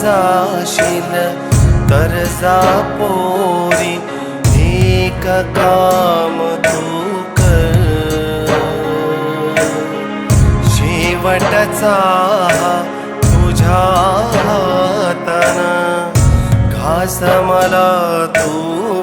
जाशील तर जा पोरी एक काम तू कर शेवटचा तुझ्या हाताना घास मला तू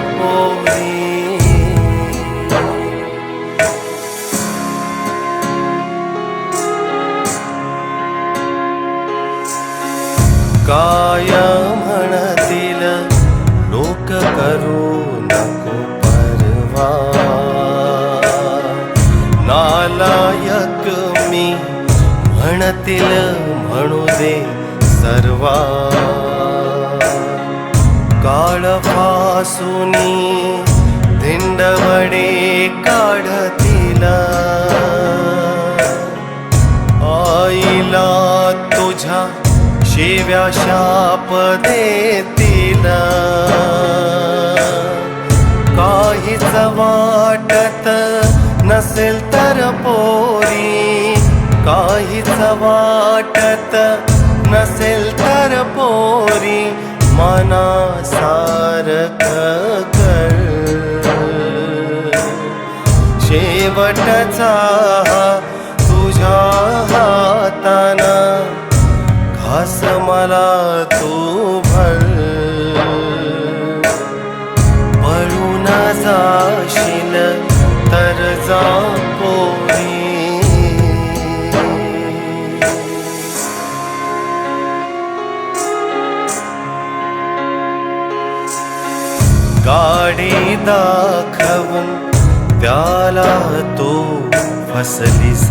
म्हणतील म्हणू दे सर्वा. काळ फासुनी धिंडवडे काढतील. आईला तुझ्या शिव्या शाप देतील. काहीच वाटत नसेल तर पो काहीच वाटत नसेल तर पोरी मनासारख कर शेवटचा तुझ्या हाताना घास मला तू भर पळून जाशील तर जा गाडी त्याला तो फसलीस.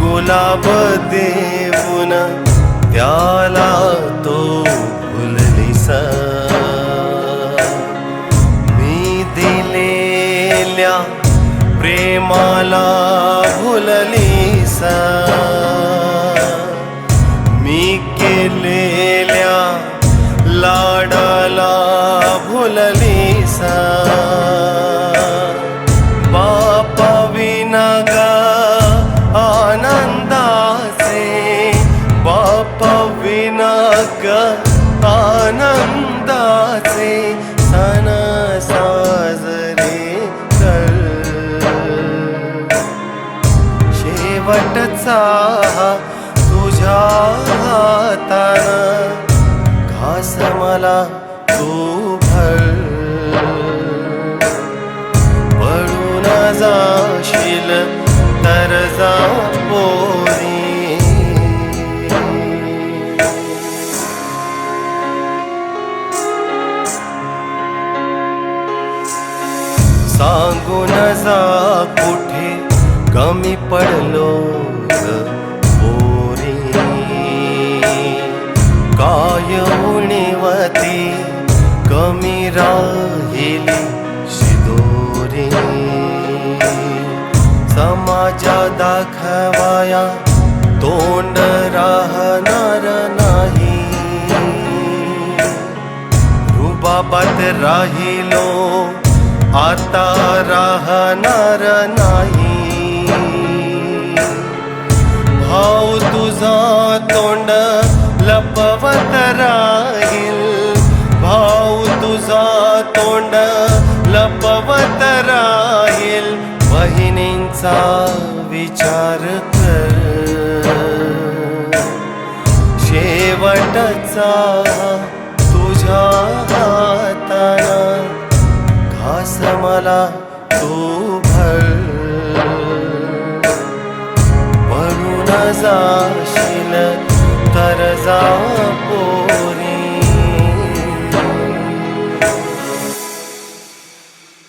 गुलाब देऊन त्याला तो भुललीस. मी दिलेल्या प्रेमाला भुललीस शेवटचा हा तुझ्या हातानं घास मला तू भर। पळून जाशील तर जा पोरी। सांगून जा कुठे कमी पडलो ग काय उणीवती कमी राहिली शिदोरी। समाजा दाखवाया तोंड राहणार नाही। रुबाबात राहिलो आता राहणार नाही। भाऊ तुझा तोंड लपवत राहील. भाऊ तुझा तोंड लपवत राहील. बहिणींचा विचार कर. शेवटचा तुझ्या हाताना घास मला शिलनो